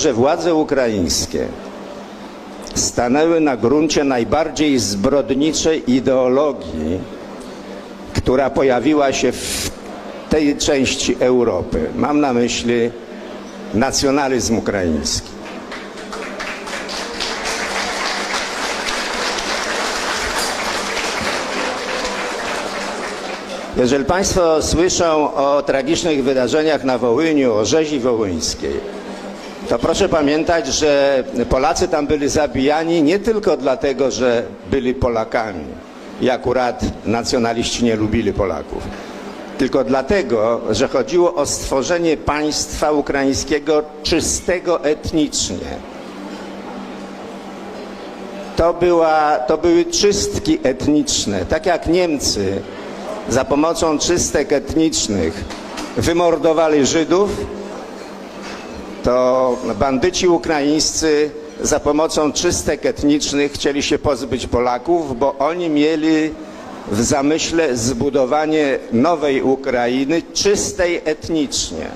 że władze ukraińskie stanęły na gruncie najbardziej zbrodniczej ideologii, która pojawiła się w tej części Europy. Mam na myśli nacjonalizm ukraiński. Jeżeli Państwo słyszą o tragicznych wydarzeniach na Wołyniu, o rzezi wołyńskiej, to proszę pamiętać, że Polacy tam byli zabijani nie tylko dlatego, że byli Polakami i akurat nacjonaliści nie lubili Polaków, tylko dlatego, że chodziło o stworzenie państwa ukraińskiego czystego etnicznie. To, była, to były czystki etniczne, tak jak Niemcy za pomocą czystek etnicznych wymordowali Żydów, to bandyci ukraińscy za pomocą czystek etnicznych chcieli się pozbyć Polaków, bo oni mieli w zamyśle zbudowanie nowej Ukrainy czystej etnicznie.